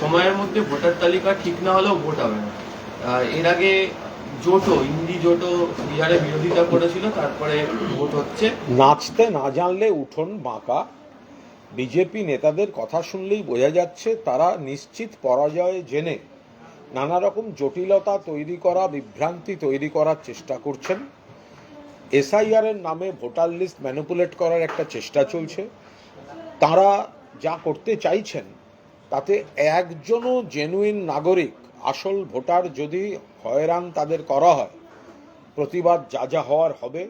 সময়ের মধ্যে ভোটার তালিকা ঠিক না হলেও ভোট হবে না। এর আগে জোটো, ইন্দি জোটো বিহারে বিরোধিতা করেছিল, তারপরে ভোট হচ্ছে। নাচতে না জানলে উঠোন বাঁকা। বিজেপি নেতাদের কথা শুনলেই বোঝা যাচ্ছে তারা নিশ্চিত পরাজয় জেনে নানা রকম জটিলতা তৈরি করা, বিভ্রান্তি তৈরি করার চেষ্টা করছেন। এসআইআর এর নামে ভোটার লিস্ট ম্যানিপুলেট করার একটা চেষ্টা চলছে। তারা যা করতে চাইছেন তাতে একজনও জেনুইন নাগরিক, আসল ভোটার যদি হয়রান তাদের করা হয়, প্রতিবাদ যা যা হওয়ার হবে।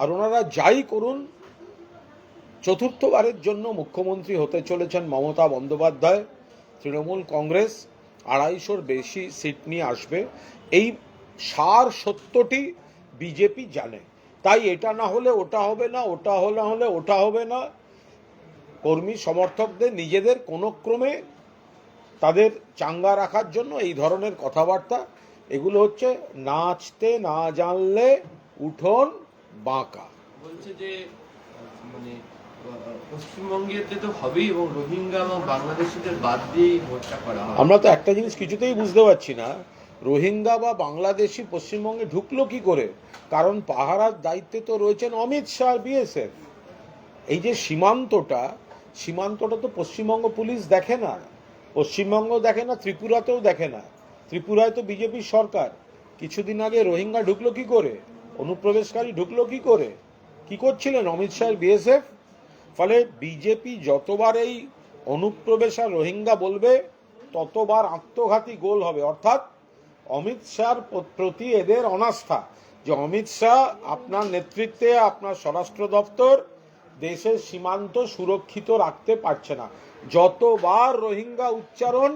আর ওনারা যাই করুন, চতুর্থবারের জন্য মুখ্যমন্ত্রী হতে চলেছেন মমতা বন্দ্যোপাধ্যায়। তৃণমূল কংগ্রেস আড়াইশোর বেশি সিট নিয়ে আসবে। এই সার সত্যটি বিজেপি জানে। তাই এটা না হলে ওটা হবে না, ওটা হলে হলে ওটা হবে না। কর্মী সমর্থকদের নিজেদের কোনো ক্রমে তাদের চাঙ্গা রাখার জন্য এই ধরনের কথাবার্তা এগুলো হচ্ছে নাচতে না জানলে উঠোন বাঁকা। বলছে যে মানে আহ, পশ্চিমবঙ্গেতে তো হবেই এবং রোহিঙ্গা এবং বাংলাদেশিদের বাদ দিয়েই ভোটটা করা আমরা তো একটা জিনিস কিছুতেই বুঝতে পারছি না। রোহিঙ্গা বা বাংলাদেশি পশ্চিমবঙ্গে ঢুকলো কি করে? কারণ পাহারার দায়িত্বে তো রয়েছেন অমিত শাহ বিএসএফ এই যে সীমান্তটা সীমান্তটা তো পশ্চিমবঙ্গ পুলিশ দেখে না। পশ্চিমবঙ্গ দেখে না, ত্রিপুরাতেও দেখে না। ত্রিপুরায় তো বিজেপির সরকার। কিছুদিন আগে রোহিঙ্গা ঢুকলো কি করে? অনুপ্রবেশকারী ঢুকলো কি করে? কি করছিলেন অমিত শাহের বিএসএফ? ফলে বিজেপি যতবার এই অনুপ্রবেশ আর রোহিঙ্গা বলবে, ততবার আত্মঘাতী গোল হবে। অর্থাৎ অমিত শাহর প্রতি এদের অনাস্থা যে অমিত শাহ আপনার নেতৃত্বে, আপনার স্বরাষ্ট্র দপ্তর দেশের সীমান্ত সুরক্ষিত রাখতে পারছে না। যতবার রোহিঙ্গা উচ্চারণ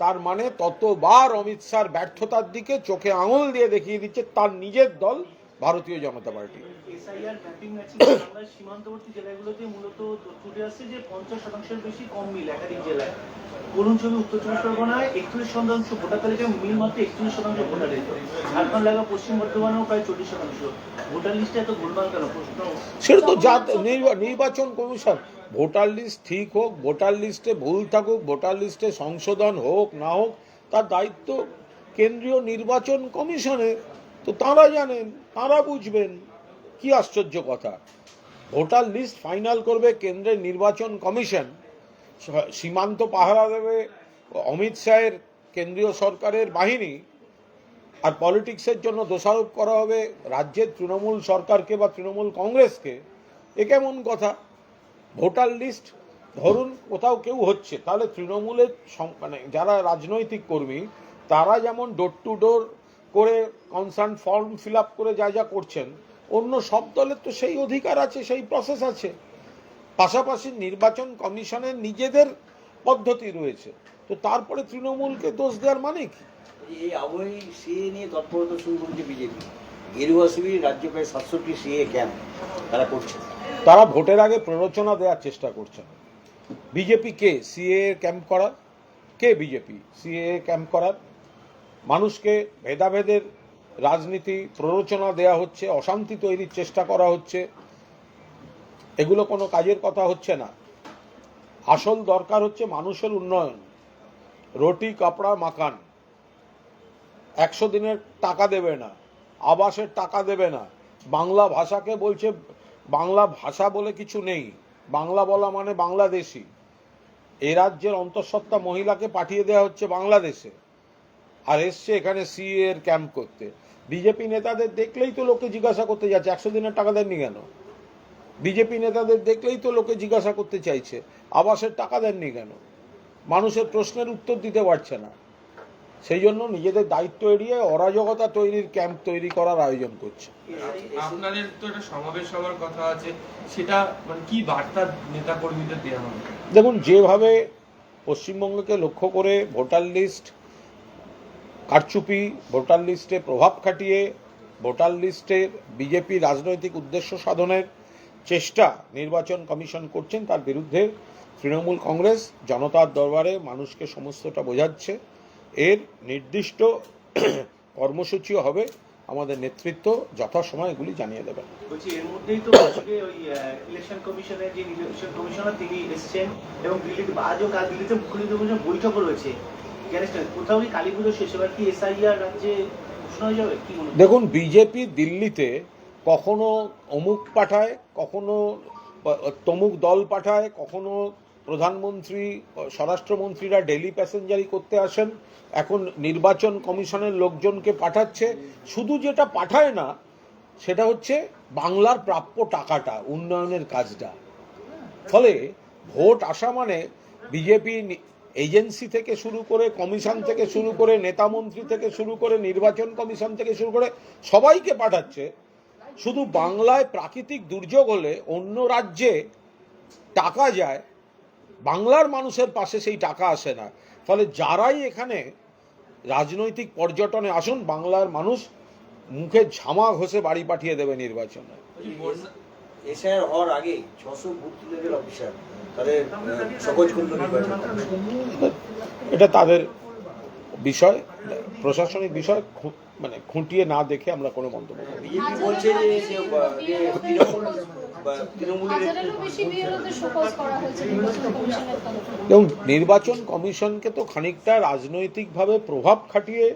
তার মানে ততবার অমিত শাহর ব্যর্থতার দিকে চোখে আঙুল দিয়ে দেখিয়ে দিচ্ছে তার নিজের দল ভারতীয় জনতা পার্টি। সীমান্তবর্তী জেলাগুলোতে মূলত ফুটে আসছে যে পঞ্চাশ শতাংশের বেশি কম মিল একাধিক জেলায়। করুণ ছবি উত্তর চব্বিশ পরগনায় একত্রিশ শতাংশ ভোটার তালিকায় মিল মাত্র একত্রিশ শতাংশ ভোটারের ঝাড়খণ্ড লাগা পশ্চিম বর্ধমানেও প্রায় চল্লিশ শতাংশ। ভোটার লিস্টে এত গোলমাল কেন? প্রশ্ন। সেটা তো জাত নির্বা- নির্বাচন কমিশন ভোটার লিস্ট ঠিক হোক, ভোটার লিস্টে ভুল থাকুক, ভোটার লিস্টে সংশোধন হোক, না হোক, তার দায়িত্ব কেন্দ্রীয় নির্বাচন কমিশনের তো তারা জানেন, তারা বুঝবেন। কি আশ্চর্য কথা। ভোটার লিস্ট ফাইনাল করবে কেন্দ্রের নির্বাচন কমিশন। সীমান্ত পাহারা দেবে অমিত শাহের কেন্দ্রীয় সরকারের বাহিনী। আর পলিটিক্সের জন্য দোষারোপ করা হবে রাজ্যের তৃণমূল সরকারকে বা তৃণমূল কংগ্রেসকে। এ কেমন কথা? ভোটার লিস্ট, ধরুন কোথাও কেউ হচ্ছে, তাহলে তৃণমূলের মানে যারা রাজনৈতিক কর্মী, তারা যেমন ডোর টু ডোর করে কনসার্ন ফর্ম ফিল আপ করে যা যা করছেন, অন্য সব দলের তো সেই অধিকার আছে, সেই প্রসেস আছে। পাশাপাশি নির্বাচন কমিশনের নিজেদের পদ্ধতি রয়েছে। তো তারপরে তৃণমূলকে দোষ দেওয়ার মানে কি? এই আবহে সিএ নিয়ে তৎপরতা শুরু বিজেপি। গেরুয়া শিবির রাজ্যে প্রায় সাতষট্টি সিএ ক্যাম্প তারা করছে। তারা ভোটের আগে প্ররোচনা দেওয়ার চেষ্টা করছেন। বিজেপি কে? সিএ ক্যাম্প করার। কে বিজেপি? সিএ ক্যাম্প করার। মানুষকে ভেদাভেদের রাজনীতি প্ররোচনা দেয়া হচ্ছে, অশান্তি তৈরির চেষ্টা করা হচ্ছে। এগুলো কোনো কাজের কথা হচ্ছে না। আসল দরকার হচ্ছে মানুষের উন্নয়ন। রুটি, কাপড়া মাকান একশো দিনের টাকা দেবে না, আবাসের টাকা দেবে না। বাংলা ভাষাকে বলছে বাংলা ভাষা বলে কিছু নেই। বাংলা বলা মানে বাংলাদেশি। এ রাজ্যের অন্তঃসত্ত্বা মহিলাকে পাঠিয়ে দেওয়া হচ্ছে বাংলাদেশে। আর এসছে এখানে সিএ এর ক্যাম্প করতে। বিজেপি নেতাদের দেখলেই তো লোকে জিজ্ঞাসা করতে যাচ্ছে, একশো দিনের টাকা দেননি কেন? বিজেপি নেতাদের দেখলেই তো লোকে জিজ্ঞাসা করতে চাইছে, আবাসের টাকা দেননি কেন? মানুষের প্রশ্নের উত্তর দিতে পারছে না। সেই জন্য নিজেদের দায়িত্ব এড়িয়ে অরাজকতা তৈরির ক্যাম্প তৈরি করার আয়োজন করছে। আপনাদের তো একটা সমাবেশ হওয়ার কথা আছে সেটা মানে কি বার্তা নেতা কর্মীদের দেওয়া হবে? দেখুন যেভাবে পশ্চিমবঙ্গকে লক্ষ্য করে ভোটার লিস্ট কারচুপি ভোটার লিস্টে প্রভাব খাটিয়ে ভোটার লিস্টের বিজেপি রাজনৈতিক উদ্দেশ্য সাধনের চেষ্টা নির্বাচন কমিশন করছেন তার বিরুদ্ধে তৃণমূল কংগ্রেস জনতার দরবারে মানুষকে সমস্তটা বোঝাচ্ছে। এর নির্দিষ্ট কর্মসূচিও হবে। আমাদের নেতৃত্ব যথাসময় এগুলি জানিয়ে দেবেন। বলছি এর মধ্যেই তো ওই ইলেকশন কমিশনের যে ইলেকশন কমিশনার তিনি এসেছেন এবং দিল্লিতে আজও কাল দিল্লিতে মুখ্যমন্ত্রী কমিশন বৈঠকও রয়েছে। গ্যারেজটা কোথাও কি কালী পুজো শেষ এবার কি এসআইআর রাজ্যে? দেখুন বিজেপি দিল্লিতে কখনো অমুক পাঠায় কখনো তমুক দল পাঠায় কখনো প্রধানমন্ত্রী, স্বরাষ্ট্রমন্ত্রীরা ডেলি প্যাসেঞ্জারি করতে আসেন। এখন নির্বাচন কমিশনের লোকজনকে পাঠাচ্ছে। শুধু যেটা পাঠায় না, সেটা হচ্ছে বাংলার প্রাপ্য টাকাটা, উন্নয়নের কাজটা। ফলে ভোট আসা মানে বিজেপি এজেন্সি থেকে শুরু করে কমিশন থেকে শুরু করে নেতা মন্ত্রী থেকে শুরু করে নির্বাচন কমিশন থেকে শুরু করে সবাইকে পাঠাচ্ছে। শুধু বাংলায় প্রাকৃতিক দুর্যোগ হলে অন্য রাজ্যে টাকা যায় বাংলার মানুষের পাশে সেই টাকা আসে না। ফলে যারাই এখানে রাজনৈতিক পর্যটনে আসুন বাংলার মানুষ মুখে ঝামা ঘষে বাড়ি পাঠিয়ে দেবে নির্বাচনে। এসআইআর হওয়ার আগে ছশো বুথ লেভেল অফিসার তাদের সকজ এটা তাদের বিষয় প্রশাসনিক বিষয় মানে খুঁটিয়ে না দেখে আমরা কোনো মন্তব্য করি। বলছে যে এবং নির্বাচন কমিশনকে তো খানিকটা রাজনৈতিকভাবে প্রভাব খাটিয়ে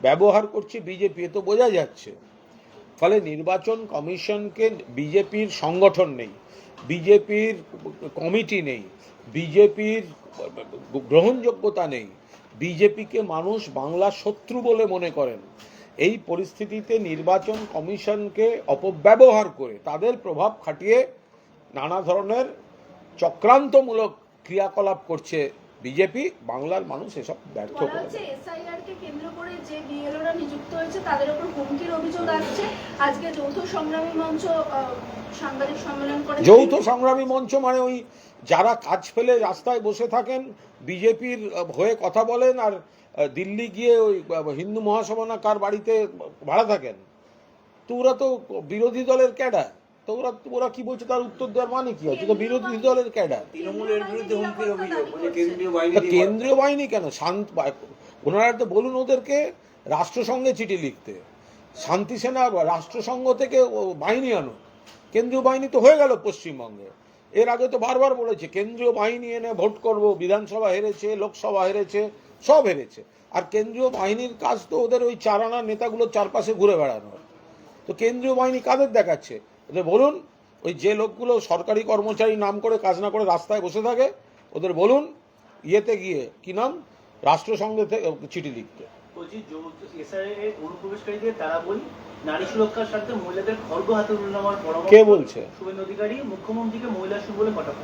ব্যবহার করছে বিজেপি এ তো বোঝা যাচ্ছে। ফলে নির্বাচন কমিশনকে বিজেপির সংগঠন নেই বিজেপির কমিটি নেই বিজেপির গ্রহণযোগ্যতা নেই। বিজেপিকে মানুষ বাংলা শত্রু বলে মনে করেন। এই পরিস্থিতিতে নির্বাচন কমিশনকে অপব্যবহার করে তাদের প্রভাব খাটিয়ে নানা ধরনের চক্রান্তমূলক ক্রিয়াকলাপ করছে বিজেপি বাংলার মানুষ এসব ব্যর্থ বলা করে কেন্দ্র যে বিএলওরা নিযুক্ত হয়েছে তাদের উপর হুমকির অভিযোগ আসছে। আজকে যৌথ সংগ্রামী মঞ্চ সাংবাদিক সম্মেলন করে যৌথ সংগ্রামী মঞ্চ মানে ওই যারা কাজ ফেলে রাস্তায় বসে থাকেন বিজেপির হয়ে কথা বলেন আর দিল্লি গিয়ে ওই হিন্দু মহাসভা না কার বাড়িতে ভাড়া থাকেন? তো ওরা তো বিরোধী দলের ক্যাডার। তো ওরা ওরা কি বলছে তার উত্তর দেওয়ার মানে কি হচ্ছে বিরোধী দলের ক্যাডার। তৃণমূলের বিরুদ্ধে হুমকির অভিযোগ কেন্দ্রীয় বাহিনী কেন্দ্রীয় বাহিনী কেন? শান্ত ওনারা তো বলুন ওদেরকে রাষ্ট্রসংঘে চিঠি লিখতে। শান্তি সেনা রাষ্ট্রসংঘ থেকে ও বাহিনী আনো কেন্দ্রীয় বাহিনী তো হয়ে গেল পশ্চিমবঙ্গে। এর আগে তো বারবার বলেছে, কেন্দ্রীয় বাহিনী এনে ভোট করব, বিধানসভা হেরেছে, লোকসভা হেরেছে, সব হেরেছে। আর কেন্দ্রীয় বাহিনীর কাজ তো ওদের ওই চারানা নেতাগুলোর চারপাশে ঘুরে বেড়ানো। তো কেন্দ্রীয় বাহিনী কাদের দেখাচ্ছে? ওদের বলুন, ওই যে লোকগুলো সরকারি কর্মচারী নাম করে কাজ না করে রাস্তায় বসে থাকে, ওদের বলুন, ইয়েতে গিয়ে, কি নাম? রাষ্ট্রসংঘে থেকে চিঠি লিখতে। নারী সুরক্ষার স্বার্থে মহিলাদের খর্গ হাতে তুলে নেওয়ার পরামর্শ কে বলছে? শুভেন্দু অধিকারী মুখ্যমন্ত্রীকে মহিলা শিশু বলে কটাক্ষ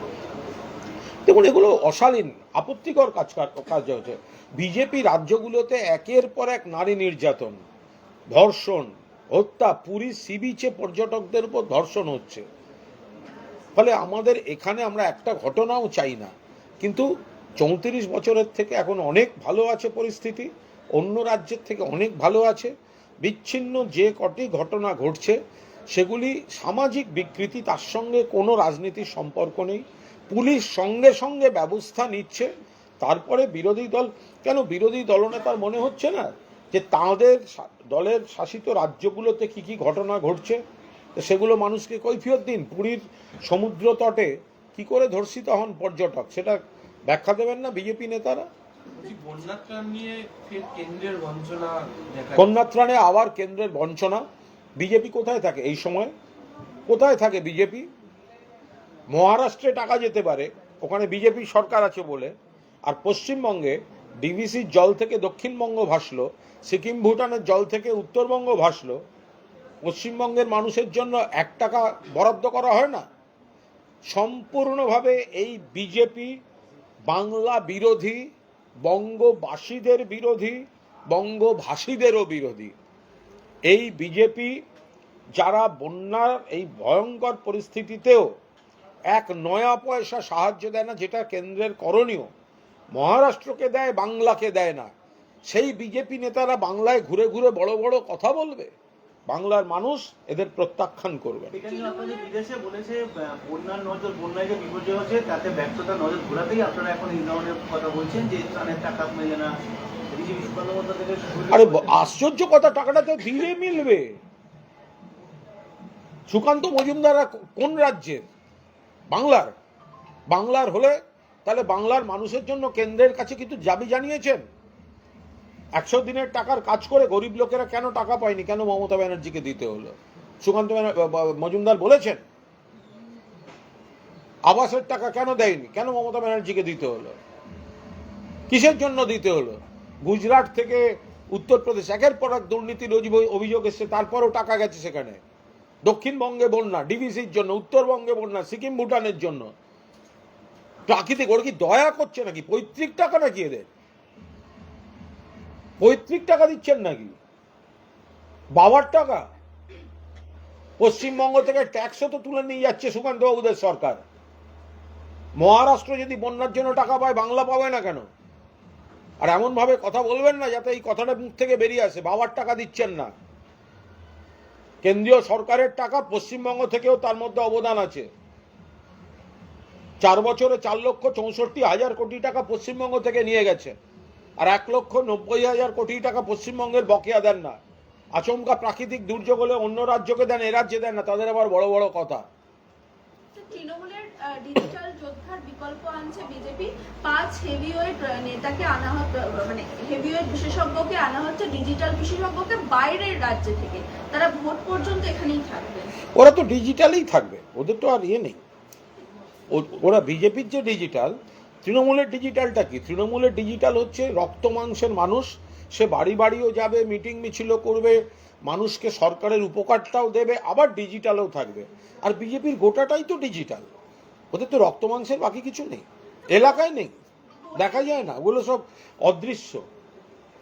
দেখুন এগুলো অশালীন আপত্তিকর কাজ কাজ হচ্ছে। বিজেপি রাজ্যগুলোতে একের পর এক নারী নির্যাতন ধর্ষণ হত্যা পুরী সি বিচে পর্যটকদের উপর ধর্ষণ হচ্ছে। ফলে আমাদের এখানে আমরা একটা ঘটনাও চাই না। কিন্তু চৌত্রিশ বছরের থেকে এখন অনেক ভালো আছে পরিস্থিতি অন্য রাজ্যের থেকে অনেক ভালো আছে। বিচ্ছিন্ন যে কটি ঘটনা ঘটছে, সেগুলি সামাজিক বিকৃতি, তার সঙ্গে কোনো রাজনীতির সম্পর্ক নেই। পুলিশ সঙ্গে সঙ্গে ব্যবস্থা নিচ্ছে। তারপরে বিরোধী দল, কেন বিরোধী দলনেতার মনে হচ্ছে না যে তাদের দলের শাসিত রাজ্যগুলোতে কি কি ঘটনা ঘটছে? সেগুলো মানুষকে কৈফিয়ত দিন। পুরীর সমুদ্র তটে কি করে ধর্ষিত হন পর্যটক, সেটা ব্যাখ্যা দেবেন না বিজেপি নেতারা? কন্যাত্রাণে আবার কেন্দ্রের বঞ্চনা। বিজেপি কোথায় থাকে এই সময়? কোথায় থাকে বিজেপি? মহারাষ্ট্রে টাকা যেতে পারে, ওখানে বিজেপি সরকার আছে বলে। আর পশ্চিমবঙ্গে ডিভিসির জল থেকে দক্ষিণবঙ্গ ভাসলো, সিকিম ভুটানের জল থেকে উত্তরবঙ্গ ভাসলো। পশ্চিমবঙ্গের মানুষের জন্য এক টাকা বরাদ্দ করা হয় না? সম্পূর্ণভাবে এই বিজেপি বাংলা বিরোধী বঙ্গবাসীদের বিরোধী, বঙ্গভাষীদেরও বিরোধী। এই বিজেপি যারা বন্যার এই ভয়ঙ্কর পরিস্থিতিতেও এক নয়া পয়সা সাহায্য দেয় না, যেটা কেন্দ্রের করণীয়, মহারাষ্ট্রকে দেয়, বাংলাকে দেয় না, সেই বিজেপি নেতারা বাংলায় ঘুরে ঘুরে বড় বড় কথা বলবে? বাংলার মানুষ এদের প্রত্যাখ্যান করবে। আরে আশ্চর্য কথা টাকাটা তো দিলে মিলবে। সুকান্ত মজুমদার কোন রাজ্যের? বাংলার। বাংলার হলে তাহলে বাংলার মানুষের জন্য কেন্দ্রের কাছে কিন্তু দাবি জানিয়েছেন। একশো দিনের টাকার কাজ করে গরিব লোকেরা কেন টাকা পায়নি? কেন মমতা ব্যানার্জিকে দিতে হলো? সুকান্ত মজুমদার বলেছেন? আবাসের টাকা কেন দেয়নি? কেন মমতা ব্যানার্জিকে দিতে হলো? কিসের জন্য দিতে হলো? গুজরাট থেকে উত্তরপ্রদেশ, একের পর এক দুর্নীতির অভিযোগ এসছে, তারপরও টাকা গেছে সেখানে। দক্ষিণবঙ্গে বন্যা ডিভিসির জন্য, উত্তরবঙ্গে বন্যা, সিকিম, ভুটানের জন্য। প্রাকৃতিক ওরা কি দয়া করছে নাকি? পৈতৃক টাকা নাকি এদের? পৈতৃক টাকা দিচ্ছেন নাকি? বাবার টাকা? পশ্চিমবঙ্গ থেকে ট্যাক্সও তো তুলে নিয়ে যাচ্ছে সুকান্ত বাবুদের সরকার। মহারাষ্ট্র যদি বন্যার জন্য টাকা পায়, বাংলা পাবে না কেন? আর এমন ভাবে কথা বলবেন না যাতে এই কথাটা মুখ থেকে বেরিয়ে আসে, বাবার টাকা দিচ্ছেন না। কেন্দ্রীয় সরকারের টাকা পশ্চিমবঙ্গ থেকেও তার মধ্যে অবদান আছে। চার বছরে চার লক্ষ চৌষট্টি হাজার কোটি টাকা পশ্চিমবঙ্গ থেকে নিয়ে গেছে। আর এক লক্ষ নব্বই হাজার কোটি টাকা পশ্চিমবঙ্গের বকেয়া দেন না। আচমকা প্রাকৃতিক দুর্যোগ হলে অন্য রাজ্যকে দেন এ রাজ্যে দেন না তাদের আবার বড় বড় কথা। তৃণমূলের ডিজিটাল যোদ্ধার বিকল্প আনছে বিজেপি পাঁচ হেভিওয়েট নেতাকে আনা মানে হেভিওয়েট বিশেষজ্ঞকে আনা হচ্ছে ডিজিটাল বিশেষজ্ঞকে বাইরের রাজ্য থেকে। তারা ভোট পর্যন্ত এখানেই থাকবেন ওরা তো ডিজিটালেই থাকবে ওদের তো আর ইয়ে নেই। ওরা বিজেপির যে ডিজিটাল তৃণমূলের ডিজিটালটা কি? তৃণমূলের ডিজিটাল হচ্ছে রক্ত মাংসের মানুষ, সে বাড়ি বাড়িও যাবে, মিটিং মিছিলও করবে, মানুষকে সরকারের উপকারটাও দেবে, আবার ডিজিটালও থাকবে। আর বিজেপির গোটাটাই তো ডিজিটাল। ওদের তো রক্ত মাংসের বাকি কিছু নেই। এলাকায় নেই। দেখা যায় না। ওগুলো সব অদৃশ্য।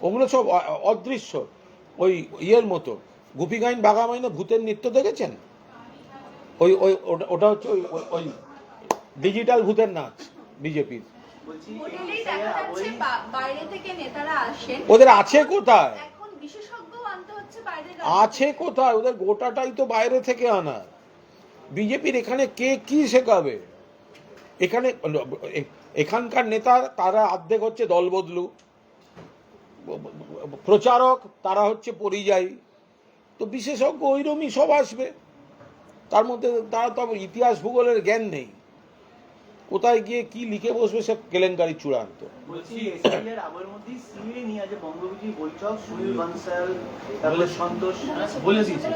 ওগুলো সব অদৃশ্য। ওই ইয়ের মতো। গুপি গাইন বাঘা মাইনে ভূতের নৃত্য দেখেছেন? ওই ওই, ওটা- হচ্ছে ওই- ওই ডিজিটাল ভূতের নাচ বিজেপির। ওদের আছে কোথায়? এখন বিশেষজ্ঞ আনতে হচ্ছে বাইরের আছে কোথায়? ওদের গোটাটাই তো বাইরে থেকে আনা। বিজেপির এখানে কে কি শেখাবে? এখানে এখানকার নেতা তারা অর্ধেক হচ্ছে দল দলবদলু। প্রচারক তারা হচ্ছে পরিযায়ী। তো বিশেষজ্ঞ ওইরমই সব আসবে। তার মধ্যে তারা তো ইতিহাস ভূগোলের জ্ঞান নেই। কোথায় গিয়ে কি লিখে বসবে সে কেলেঙ্কারি চূড়ান্ত? বলছি এসআইআর আবার মধ্যেই সিএ নিয়ে আজ বঙ্গবন্ধু বৈঠক সুনীল বানসাল তারপরে সন্তোষ বলে দিয়েছি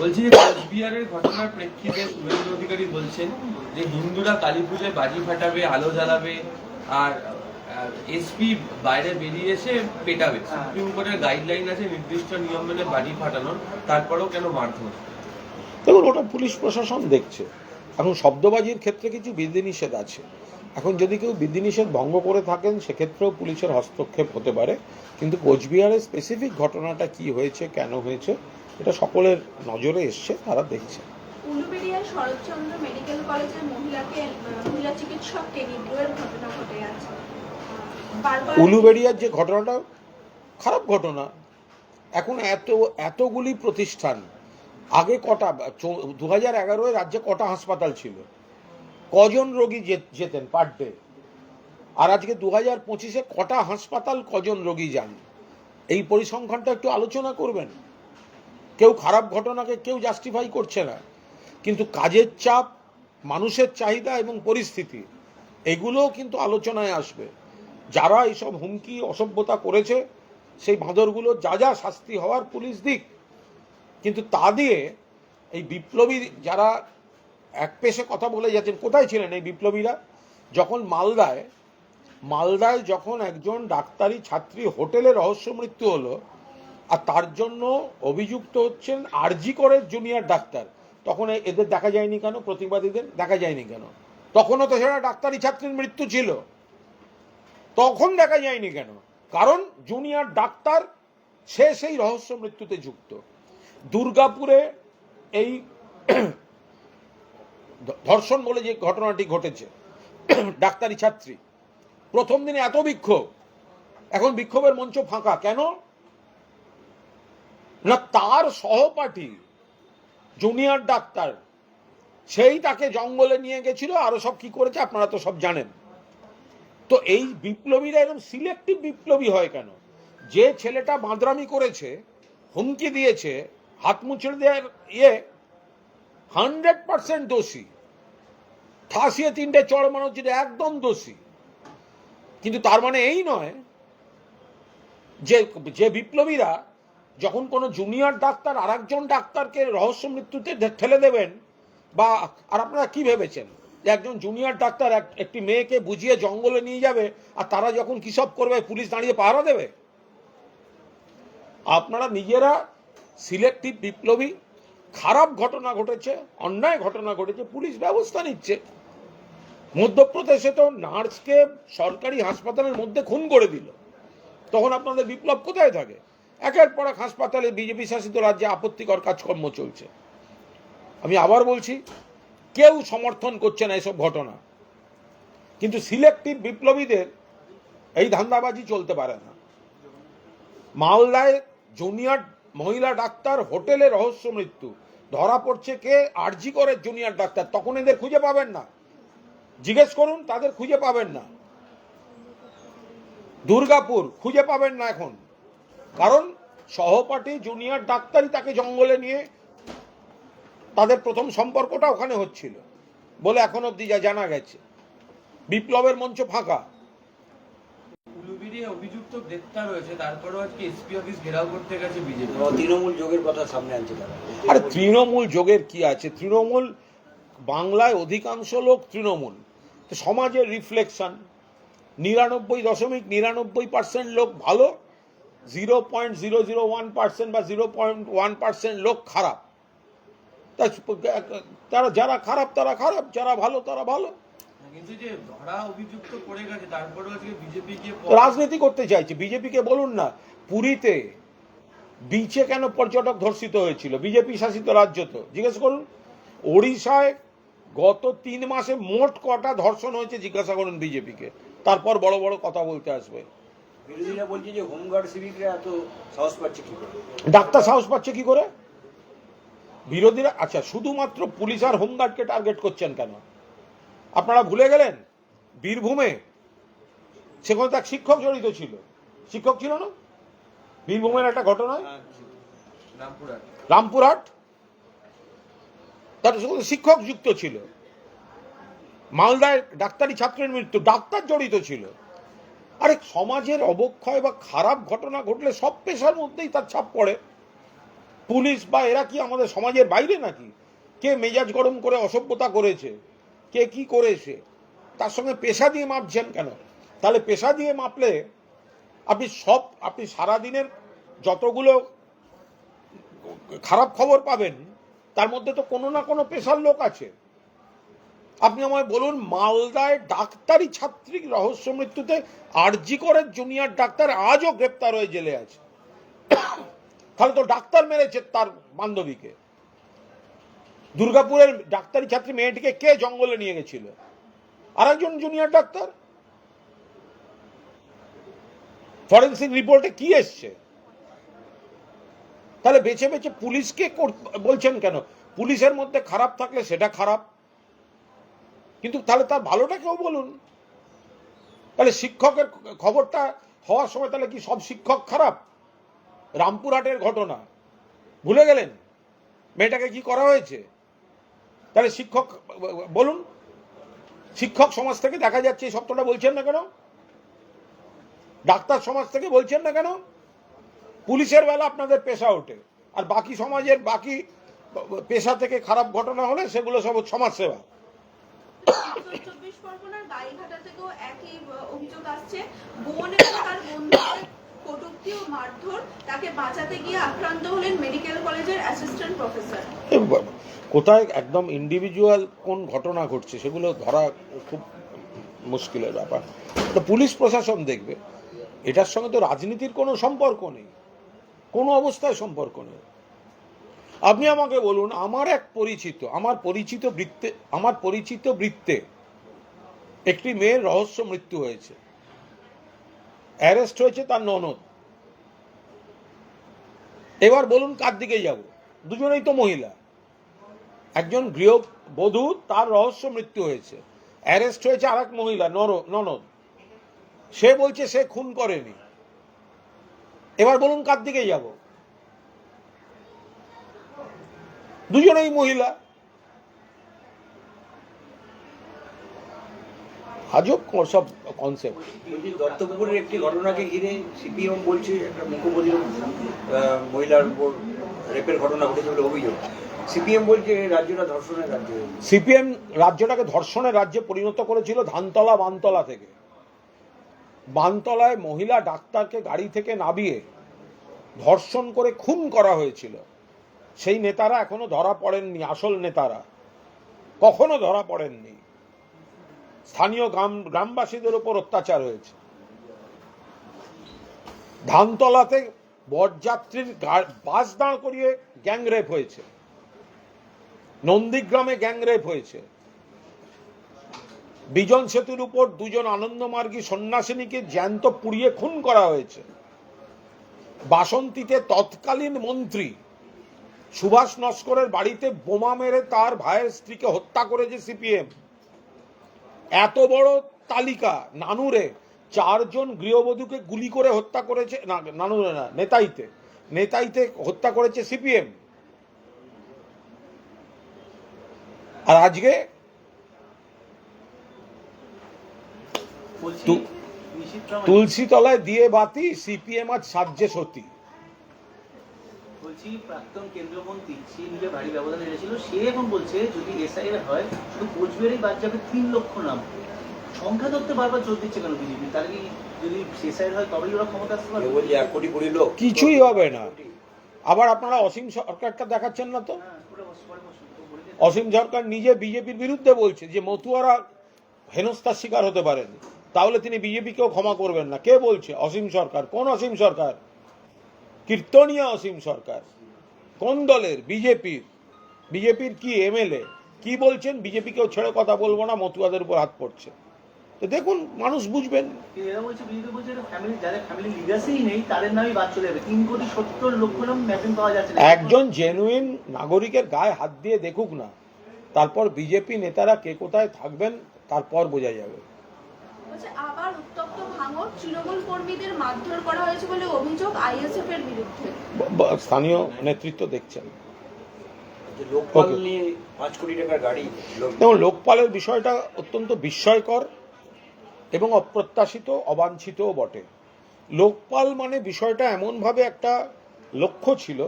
বলছি যে কোচবিহারের ঘটনার প্রেক্ষিতে শুভেন্দু অধিকারী বলছেন যে হিন্দুরা কালী পুজোয় বাজি ফাটাবে আলো জ্বালাবে আর এসপি বাইরে বেরিয়ে এসে পেটাবে। সুপ্রিম কোর্টের গাইডলাইন আছে নির্দিষ্ট নিয়ম মেনে বাজি ফাটানোর তারপরেও কেন মারধর? দেখুন ওটা পুলিশ প্রশাসন দেখছে। এখন শব্দবাজির ক্ষেত্রে কিছু বিধিনিষেধ আছে। এখন যদি কেউ বিধিনিষেধ ভঙ্গ করে থাকেন সেক্ষেত্রেও পুলিশের হস্তক্ষেপ হতে পারে। কিন্তু কোচবিহারের স্পেসিফিক ঘটনাটা কি হয়েছে কেন হয়েছে এটা সকলের নজরে এসছে তারা দেখছে। উলুবেড়িয়ার শরৎচন্দ্র মেডিকেল কলেজের মহিলাকে মহিলা চিকিৎসককে নিগ্রহের ঘটনা ঘটে আছে। উলুবেড়িয়ার যে ঘটনাটা খারাপ ঘটনা। এখন এত এতগুলি প্রতিষ্ঠান আগে কটা দু হাজার এগারোয় রাজ্যে কটা হাসপাতাল ছিল? কজন রোগী যেতেন পার ডে? আর আজকে দু হাজার পঁচিশে কটা হাসপাতাল কজন রোগী যান? এই পরিসংখ্যানটা একটু আলোচনা করবেন? কেউ খারাপ ঘটনাকে কেউ জাস্টিফাই করছে না। কিন্তু কাজের চাপ, মানুষের চাহিদা এবং পরিস্থিতি, এগুলোও কিন্তু আলোচনায় আসবে। যারা এইসব হুমকি, অসভ্যতা করেছে, সেই বাঁদরগুলো যা যা শাস্তি হওয়ার পুলিশ দিক কিন্তু তা দিয়ে এই বিপ্লবী যারা এক পেশে কথা বলে যাচ্ছেন, কোথায় ছিলেন এই বিপ্লবীরা? যখন মালদায় মালদায় যখন একজন ডাক্তারি ছাত্রী হোটেলে রহস্য মৃত্যু হলো, আর তার জন্য অভিযুক্ত হচ্ছেন আরজি করের জুনিয়র ডাক্তার, তখন এদের দেখা যায়নি কেন? প্রতিবাদীদের দেখা যায়নি কেন? তখনও তো সেটা ডাক্তারি ছাত্রীর মৃত্যু ছিল। তখন দেখা যায়নি কেন? কারণ জুনিয়র ডাক্তার সে সেই রহস্য মৃত্যুতে যুক্ত। দুর্গাপুরে এই ধর্ষণ বলে যে ঘটনাটি ঘটেছে, ডাক্তারি ছাত্রী। প্রথম দিনে এত বিক্ষোভ, এখন বিক্ষোভের মঞ্চ ফাঁকা। কেন? না, তার সহপাঠী, জুনিয়র ডাক্তার, সেই তাকে জঙ্গলে নিয়ে গেছিল, আরও সব কি করেছে আপনারা তো সব জানেন। তো এই বিপ্লবীরা এরকম সিলেক্টিভ বিপ্লবী হয় কেন? যে ছেলেটা বাঁদরামি করেছে, হুমকি দিয়েছে হাত মুছড়ে দেওয়ার ইয়ে হান্ড্রেড পার্সেন্ট দোষী। ঠাসিয়ে তিনটে চড় মানো একদম দোষী। কিন্তু তার মানে এই নয় যে যে বিপ্লবীরা যখন কোনো জুনিয়র ডাক্তার আর একজন ডাক্তারকে রহস্য মৃত্যুতে ঠেলে দেবেন, বা, আর আপনারা কি ভেবেছেন? একজন জুনিয়র ডাক্তার এক- একটি মেয়েকে বুঝিয়ে জঙ্গলে নিয়ে যাবে, আর তারা যখন কি সব করবে, পুলিশ দাঁড়িয়ে পাহারা দেবে? আপনারা নিজেরা সিলেক্টিভ বিপ্লবী, খারাপ ঘটনা ঘটেছে, অন্যায় ঘটনা ঘটেছে, পুলিশ ব্যবস্থা নিচ্ছে। মধ্যপ্রদেশে তো নার্সকে সরকারি হাসপাতালের মধ্যে খুন করে দিল। তখন আপনাদের বিপ্লব কোথায় থাকে? একের পর এক হাসপাতালে বিজেপি শাসিত রাজ্যে আপত্তিকর কাজকর্ম চলছে। আমি আবার বলছি, কেউ সমর্থন করছে না এসব ঘটনা। কিন্তু সিলেক্টিভ বিপ্লবীদের এই ধান্দাবাজি চলতে পারে না। মালদায় জুনিয়র মহিলা ডাক্তার, হোটেলে রহস্য মৃত্যু। ধরা পড়ছে কে? আরজি করে জুনিয়র ডাক্তার। তখন এদের খুঁজে পাবেন না। জিজ্ঞেস করুন, তাদের খুঁজে পাবেন না। দুর্গাপুর, খুঁজে পাবেন না এখন। কারণ সহপাঠী জুনিয়র ডাক্তারই তাকে জঙ্গলে নিয়ে তাদের প্রথম সম্পর্কটা ওখানে হচ্ছিল। বলে এখন অব্দি যা জানা গেছে। বিপ্লবের মঞ্চ ফাঁকা। উলুবিরি অভিযুক্ত গ্রেপ্তার হয়েছে তারপরেও আজকে এসপি অফিস ঘেরাও করতে গেছে বিজেপি তৃণমূল যোগের কথা সামনে আনছে আরে তৃণমূল যোগের কি আছে? তৃণমূল বাংলায় অধিকাংশ লোক তৃণমূল। সমাজের রিফ্লেকশন নিরানব্বই দশমিক নিরানব্বই পার্সেন্ট লোক ভালো zero point zero zero one percent বা জিরো পয়েন্ট ওয়ান পার্সেন্ট লোক খারাপ। তা তারা যারা খারাপ তারা খারাপ যারা ভালো তারা ভালো। রাজনীতি করতে চাইছে। বিজেপিকে বলুন না পুরীতে বিচে কেন পর্যটক ধর্ষিত হয়েছিল? বিজেপি শাসিত রাজ্য তো। জিজ্ঞেস করুন। ওড়িশায় গত তিন মাসে মোট কটা ধর্ষণ হয়েছে জিজ্ঞাসা করুন বিজেপিকে। তারপর বড় বড় কথা বলতে আসবে। বিরোধীরা বলছে যে হোমগার্ড সিভিকরা এত সাহস পাচ্ছে কি করে? ডাক্তার সাহস পাচ্ছে কি করে? বিরোধীরা আচ্ছা শুধুমাত্র পুলিশ আর হোমগার্ডকে টার্গেট করছেন কেন? আপনারা ভুলে গেলেন? বীরভূমে সেখানে তার শিক্ষক জড়িত ছিল। শিক্ষক ছিল না? বীরভূমের একটা ঘটনা? রামপুরহাট। রামপুরহাট? তার সঙ্গে শিক্ষক যুক্ত ছিল। মালদায় ডাক্তারি ছাত্রের মৃত্যু ডাক্তার জড়িত ছিল। আরে সমাজের অবক্ষয় বা খারাপ ঘটনা ঘটলে সব পেশার মধ্যেই তার ছাপ পড়ে। পুলিশ বা এরা কি আমাদের সমাজের বাইরে নাকি? কে মেজাজ গরম করে অসভ্যতা করেছে? কে কি করেছে? তার সঙ্গে পেশা দিয়ে মাপছেন কেন? তাহলে পেশা দিয়ে মাপলে আপনি সব, আপনি সারাদিনের যতগুলো খারাপ খবর পাবেন, তার মধ্যে তো কোনো না কোনো পেশার লোক আছে। আপনি আমায় বলুন, মালদায় ডাক্তারি ছাত্রী রহস্য মৃত্যুতে আরজি করে জুনিয়র ডাক্তার আজও গ্রেপ্তার হয়ে জেলে আছে। তাহলে তো ডাক্তার মেরেছে তার বান্ধবীকে। দুর্গাপুরের ডাক্তারি ছাত্রী মেয়েটিকে কে জঙ্গলে নিয়ে গেছিল? আর একজন জুনিয়র ডাক্তার ফরেন্সিক রিপোর্টে কি এসছে? তাহলে বেছে বেছে পুলিশকে বলছেন কেন? পুলিশের মধ্যে খারাপ থাকলে সেটা খারাপ। কিন্তু তাহলে তার ভালোটা কেউ বলুন? তাহলে শিক্ষকের খবরটা হওয়ার সময় তাহলে কি সব শিক্ষক খারাপ? রামপুরহাটের ঘটনা। ভুলে গেলেন? মেয়েটাকে কি করা হয়েছে? তাহলে শিক্ষক, বলুন, শিক্ষক সমাজ থেকে দেখা যাচ্ছে এই সত্যটা বলছেন না কেন? ডাক্তার সমাজ থেকে বলছেন না কেন? পুলিশের বেলা আপনাদের পেশা ওঠে, আর বাকি সমাজের বাকি পেশা থেকে খারাপ ঘটনা হলে সেগুলো সব সমাজসেবা চব্বিশ পরগনার থেকেও একই অভিযোগ আসছে। তার বন্ধুকে কোথায় একদম ইন্ডিভিজুয়াল কোন ঘটনা ঘটছে সেগুলো ধরা খুব মুশকিলের ব্যাপার। তো পুলিশ প্রশাসন দেখবে, এটার সঙ্গে তো রাজনীতির কোনো সম্পর্ক নেই, কোনো অবস্থায় সম্পর্ক নেই। আপনি আমাকে বলুন, আমার এক পরিচিত, আমার পরিচিত বৃত্তে, আমার পরিচিত বৃত্তে একটি মেয়ের রহস্য মৃত্যু হয়েছে। অ্যারেস্ট হয়েছে তার ননদ। এবার বলুন কার দিকে যাব? দুজনেই তো মহিলা। একজন গৃহবধূ, তার রহস্য মৃত্যু হয়েছে। অ্যারেস্ট হয়েছে আর এক মহিলা, নর, ননদ। সে বলছে সে খুন করেনি। এবার বলুন কার দিকে যাব? দুজনেই মহিলা। আজব সব কনসেপ্ট দত্তপুকুরের একটি ঘটনাকে ঘিরে সিপিএম বলছে একটা মুখ্যমন্ত্রী মহিলার উপর রেপের ঘটনা ঘটেছে বলে অভিযোগ। সিপিএম বলছে রাজ্যটা ধর্ষণের রাজ্য সিপিএম রাজ্যটাকে ধর্ষণের রাজ্যে পরিণত করেছিল ধানতলা বানতলা থেকে। বানতলায় মহিলা ডাক্তারকে গাড়ি থেকে নামিয়ে ধর্ষণ করে খুন করা হয়েছিল। সেই নেতারা এখনও ধরা পড়েননি আসল নেতারা। কখনো ধরা পড়েননি। স্থানীয় গ্রাম, গ্রামবাসীদের উপর অত্যাচার হয়েছে। ধানতলাতে বরযাত্রীর বাস দাঁড় করিয়ে গ্যাংরেপ হয়েছে। নন্দীগ্রামে গ্যাংরেপ হয়েছে। বিজন সেতুর উপর দুজন আনন্দমার্গী সন্ন্যাসিনীকে জ্যান্ত পুড়িয়ে খুন করা হয়েছে। বাসন্তীতে তৎকালীন মন্ত্রী সুভাষ নস্করের বাড়িতে বোমা মেরে তার ভাইয়ের স্ত্রীকে হত্যা করেছে সিপিএম। এত বড় তালিকা নানুরে চারজন গৃহবধূকে গুলি করে হত্যা করেছে না নানুরে না নেতাইতে নেতাইতে হত্যা করেছে সিপিএম। আর আজকে প্রামাণিক তুলসী তলায় দিয়ে বাতি সিপিএম আজ সাজ্যে সতী। বলছি প্রাক্তন কেন্দ্রীয় মন্ত্রী সে নিজে ভারী ব্যবধান এনেছিল সে এখন বলছে যদি এসআইআর হয় শুধু কোচবিহারেই বাদ যাবে তিন লক্ষ নাম। সংখ্যা ধরতে বারবার জোর দিচ্ছে কেন বিজেপি? তাহলে কি যদি এসআইআর হয় তবেই ওরা ক্ষমতা আসতে পারবে? বলছে এক কোটি কুড়ি লোক কিছুই হবে না। আবার আপনারা অসীম সরকারটা দেখাচ্ছেন না তো? হ্যাঁ, বলে। অসীম সরকার নিজে বিজেপির বিরুদ্ধে বলছে যে মতুয়ারা হেনস্থার শিকার হতে পারেন। তাহলে তিনি বিজেপিকেও ক্ষমা করবেন না। কে বলছে? অসীম সরকার। কোন অসীম সরকার? কীর্তনীয় অসীম সরকার। কোন দলের? বিজেপির। বিজেপির কি এমএলএ? কি বলছেন? বিজেপিকেও ছেড়ে কথা বলব না মতুয়াদের উপর হাত পড়ছে। তো দেখুন মানুষ বুঝবেন। একজন জেনুইন নাগরিকের গায়ে হাত দিয়ে দেখুক না তারপর বিজেপি নেতারা কে কোথায় থাকবেন তারপর বোঝা যাবে। বলছে আবার উত্তপ্ত ভাঙর তৃণমূল কর্মীদের মারধর করা হয়েছে বলে অভিযোগ আইএসএফ এর বিরুদ্ধে স্থানীয় নেতৃত্ব দেখছেন। লোকপালের বিষয়টা অত্যন্ত বিস্ময়কর এবং অপ্রত্যাশিত অবাঞ্ছিতও বটে। লোকপাল মানে বিষয়টা এমনভাবে একটা লক্ষ্য ছিল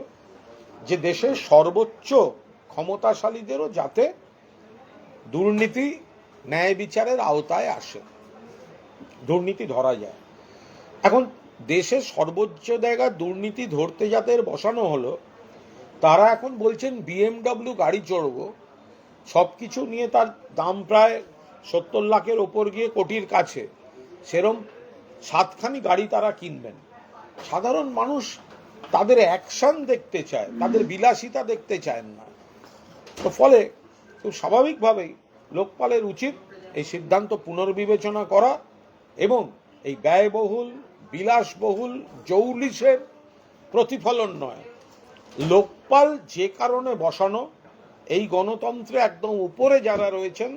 যে দেশের সর্বোচ্চ ক্ষমতাশালীদেরও যাতে দুর্নীতি ন্যায় বিচারের আওতায় আসে। দুর্নীতি ধরা যায়। এখন দেশের সর্বোচ্চ জায়গায় দুর্নীতি ধরতে যাদের বসানো হলো, তারা এখন বলছেন বিএমডব্লিউ গাড়ি চড়বো সব কিছু নিয়ে তার দাম প্রায় সত্তর লাখের ওপর গিয়ে কোটির কাছে। সেরম সাতখানি গাড়ি তারা কিনবেন। সাধারণ মানুষ তাদের অ্যাকশন দেখতে চায়, তাদের বিলাসিতা দেখতে চায় না। তো ফলে খুব স্বাভাবিকভাবেই লোকপালের উচিত এই সিদ্ধান্ত পুনর্বিবেচনা করা এবং এই ব্যয়বহুল, বিলাসবহুল, জৌলিসের প্রতিফলন নয়। লোকপাল যে কারণে বসানো, এই গণতন্ত্রে একদম উপরে যারা রয়েছেন,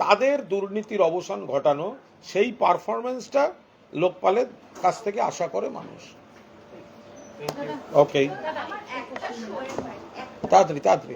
তাদের দুর্নীতির অবসান ঘটানো, সেই পারফরমেন্সটা লোকপালের কাছ থেকে আশা করে মানুষ। ওকে তাড়াতাড়ি তাড়াতাড়ি।